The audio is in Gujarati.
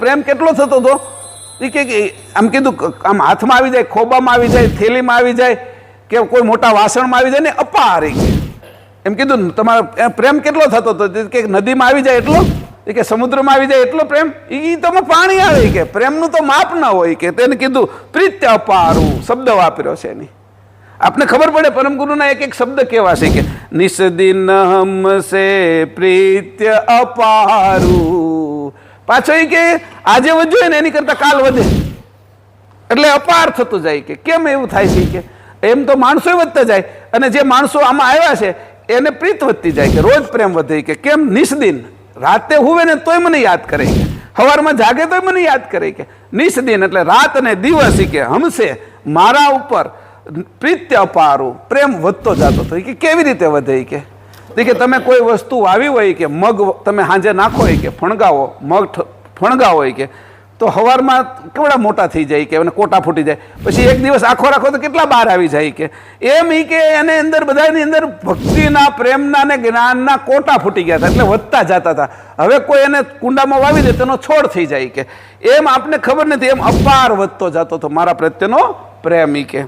પ્રેમ કેટલો થતો હતો? એ કે આમ કીધું આમ હાથમાં આવી જાય, ખોબામાં આવી જાય, થેલીમાં આવી જાય, કે કોઈ મોટા વાસણમાં આવી જાય ને અપાર કે એમ કીધું, તમારો પ્રેમ કેટલો થતો હતો? કે, નદીમાં આવી જાય એટલો? એ કે, સમુદ્રમાં આવી જાય એટલો પ્રેમ? એ તમે પાણી આવે કે, પ્રેમનું તો માપ ના હોય. કે, તેને કીધું, પ્રીત્ય અપારું. શબ્દ વાપર્યો છે એની. આપને ખબર પડે, પરમ ગુરુના એક એક શબ્દ કેવા છે? કે નિષદિન હમસે પ્રીત્ય અપારું. પાછો એ કે આજે વધ્યો ને એની કરતા કાલ વધે. એટલે અપાર થતું જાય કે કેમ એવું થાય છે કે? એમ તો માણસો વધતા જાય અને જે માણસો આમાં આવ્યા છે, એને પ્રીત વધતી જાય કે રોજ પ્રેમ વધે કે કેમ નિષ્દિન? રાતે હુવે ને તોય મને યાદ કરે કે. સવારમાં જાગે તોય મને યાદ કરે કે. નિષ્દિન એટલે રાત અને દિવસ કે હમશે. મારા ઉપર પ્રીત્ય અપારું, પ્રેમ વધતો જતો હતો કે કેવી રીતે વધે કે? ઈ કે તમે કોઈ વસ્તુ વાવી હોય કે મગ તમે સાંજે નાખો હોય કે ફણગાવો, મગ ફણગાવો હોય કે, તો હવારમાં કેવડા મોટા થઈ જાય કે અને કોટા ફૂટી જાય? પછી એક દિવસ આખો રાખો તો કેટલા બહાર આવી જાય કે? એમ એ કે એને અંદર બધાની અંદર ભક્તિના, પ્રેમના ને જ્ઞાનના કોટા ફૂટી ગયા હતા, એટલે વધતા જતા હતા. હવે કોઈ એને કુંડામાં વાવી દે તેનો છોડ થઈ જાય કે? એમ આપને ખબર નથી, એમ અપાર વધતો જતો હતો મારા પ્રત્યેનો પ્રેમ ઈ કે.